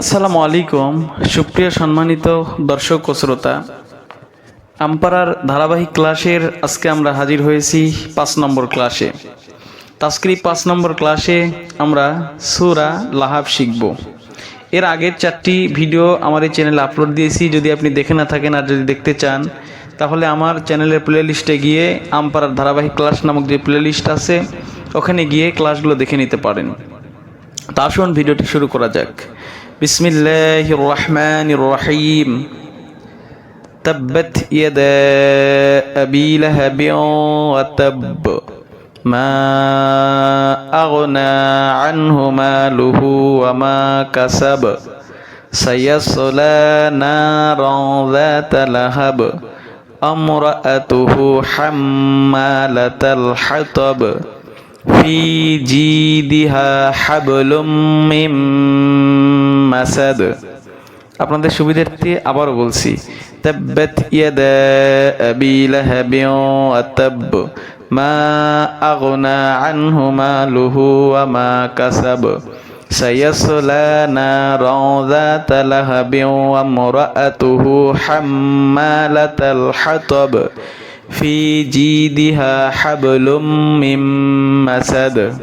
আসসালামু আলাইকুম, সুপ্রিয় সম্মানিত দর্শক ও শ্রোতা। আমপারার ধারাবাহিক ক্লাসের আজকে আমরা হাজির হয়েছি পাঁচ নম্বর ক্লাসে। তাস্ক্রিপ পাঁচ নম্বর ক্লাসে আমরা সুরা লাহাব শিখব। এর আগের চারটি ভিডিও আমার এই চ্যানেলে আপলোড দিয়েছি, যদি আপনি দেখে না থাকেন আর যদি দেখতে চান, তাহলে আমার চ্যানেলের প্লে লিস্টে গিয়ে আমপারার ধারাবাহিক ক্লাস নামক যে প্লে লিস্ট আছে, ওখানে গিয়ে ক্লাসগুলো দেখে নিতে পারেন। তা আসুন ভিডিওটি শুরু করা যাক। بسم الله الرحمن الرحيم تبت يدا أبي لهب وتب ما أغنى عنه ماله وما كسب سيصلى نارا ذات لهب امرأته حمالة الحطب في جيدها حبل من مسد আপনাদের সুবিধার্থে আবারও বলছি তাব্বাত ইয়াদা আবি লাহাবিন ওয়া তাব মা আগনা আনহু মালুহু ওয়া মা কাসাব سيصلى نارا ذات لهب وامرأته حمالة الحطب في جيدها حبل من مسد